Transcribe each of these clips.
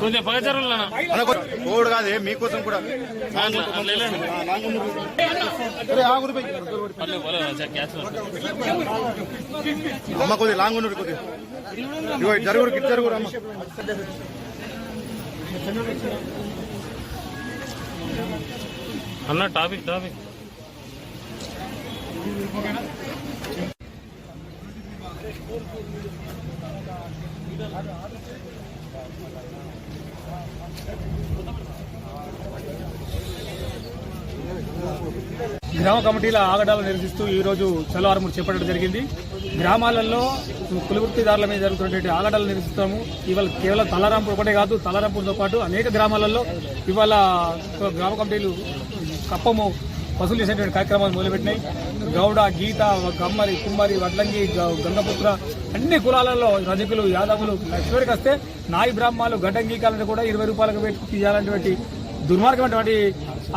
కొంచెం పగచరులు అన్న కోవిడ్ కాదే మీకోసం కూడా అమ్మ కొద్ది లాంగ్ ఉన్నది కొద్ది ఇగో జరుగురు ఇటు జరుగురు అమ్మ అన్న టాపిక్ టాపిక్ గ్రామ కమిటీల ఆగడాలు నిరసిస్తూ ఈ రోజు చలో ఆరుమూరు చేపట్టడం జరిగింది. గ్రామాలలో కులవృత్తిదారుల మీద జరుగుతున్నటువంటి ఆగడాలు నిరసిస్తాము. ఇవాళ కేవలం తలారాంపూర్ ఒకటే కాదు తలారాంపూర్తో పాటు అనేక గ్రామాలలో ఇవాళ గ్రామ కమిటీలు కప్పము వసూలు చేసేటువంటి కార్యక్రమాలు మొదలుపెట్టినాయి. గౌడ గీత గమ్మరి కుమ్మరి వడ్లంగి గంగపుత్ర అన్ని కులాలలో రజకులు యాదవులు చివరికి వస్తే నాయి బ్రాహ్మాలు గడ్డంగీకాలను కూడా ఇరవై రూపాయలకు పెట్టి తీయాలనేటువంటి దుర్మార్గమైనటువంటి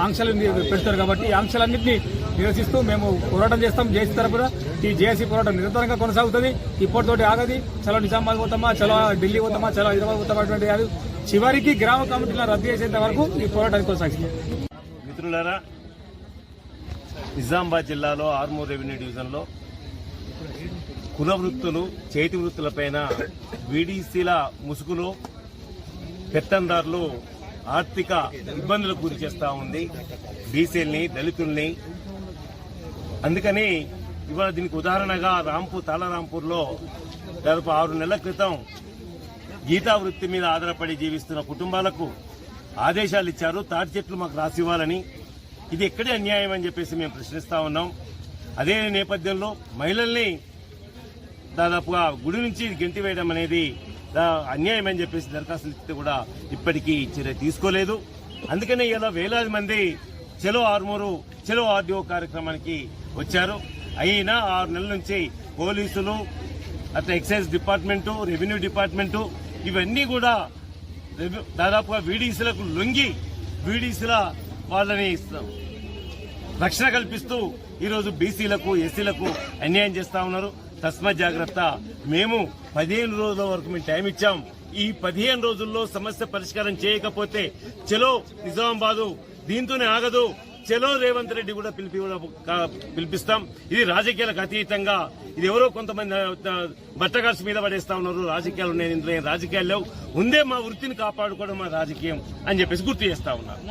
ఆంక్షలు పెడతారు కాబట్టి ఈ ఆంక్షలన్నింటినీ నిరసిస్తూ మేము పోరాటం చేస్తాం. జేసీ తరఫున ఈ జేసీ పోరాటం నిరంతరంగా కొనసాగుతుంది. ఇప్పటితోటి ఆగది. చలో నిజామాబాద్ పోతామా? చలో ఢిల్లీ పోతామా? చలో హైదరాబాద్ పోతామా? అటువంటి కాదు. చివరికి గ్రామ కమిటీలను రద్దు చేసేంత వరకు ఈ పోరాటాన్ని కొనసాగిస్తాం మిత్రులారా నిజామాబాద్ జిల్లాలో ఆర్మూర్ రెవెన్యూ డివిజన్లో కుల వృత్తులు చేతి వృత్తులపైన వీడీసీల ముసుగులో పెత్తందారులు ఆర్థిక ఇబ్బందులకు గురి చేస్తూ ఉంది. బీసీల్ని దళితుల్ని. అందుకని ఇవాళ దీనికి ఉదాహరణగా రాంపూర్ తాళరాంపూర్లో దాదాపు ఆరు నెలల క్రితం గీతా వృత్తి మీద ఆధారపడి జీవిస్తున్న కుటుంబాలకు ఆదేశాలు ఇచ్చారు. తాటి చెట్లు మాకు రాసివ్వాలని ఇది ఎక్కడే అన్యాయం అని చెప్పేసి మేము ప్రశ్నిస్తా ఉన్నాం. అదే నేపథ్యంలో మహిళల్ని దాదాపుగా గుడి నుంచి గెంటివేయడం అనేది అన్యాయం అని చెప్పేసి దరఖాస్తులు ఇస్తే కూడా ఇప్పటికీ చర్య తీసుకోలేదు. అందుకనే ఇలా వేలాది మంది చెలో ఆర్మూరు చెలో ఆర్డీఓ కార్యక్రమానికి వచ్చారు. అయినా ఆరు నెలల నుంచి పోలీసులు అట్లా ఎక్సైజ్ డిపార్ట్మెంటు రెవెన్యూ డిపార్ట్మెంటు ఇవన్నీ కూడా దాదాపుగా వీడీసీలకు లొంగి వీడీసీల వాళ్ళని రక్షణ కల్పిస్తూ ఈరోజు బీసీలకు ఎస్సీలకు అన్యాయం చేస్తా ఉన్నారు. తస్మత్ జాగ్రత్త. మేము పదిహేను రోజుల వరకు మేము టైం ఇచ్చాం. ఈ పదిహేను రోజుల్లో సమస్య పరిష్కారం చేయకపోతే చలో నిజామాబాదు దీంతోనే ఆగదు. చలో రేవంత్ రెడ్డి కూడా పిలిపి కూడా పిలిపిస్తాం. ఇది రాజకీయాలకు అతీతంగా ఇది ఎవరో కొంతమంది బట్టగాసు మీద పడేస్తా ఉన్నారు. రాజకీయాలు ఉన్నాయి ఇందులో రాజకీయాల్లో రాజకీయాలు లేవు. మా వృత్తిని కాపాడుకోవడం మా రాజకీయం అని చెప్పేసి గుర్తు చేస్తా ఉన్నారు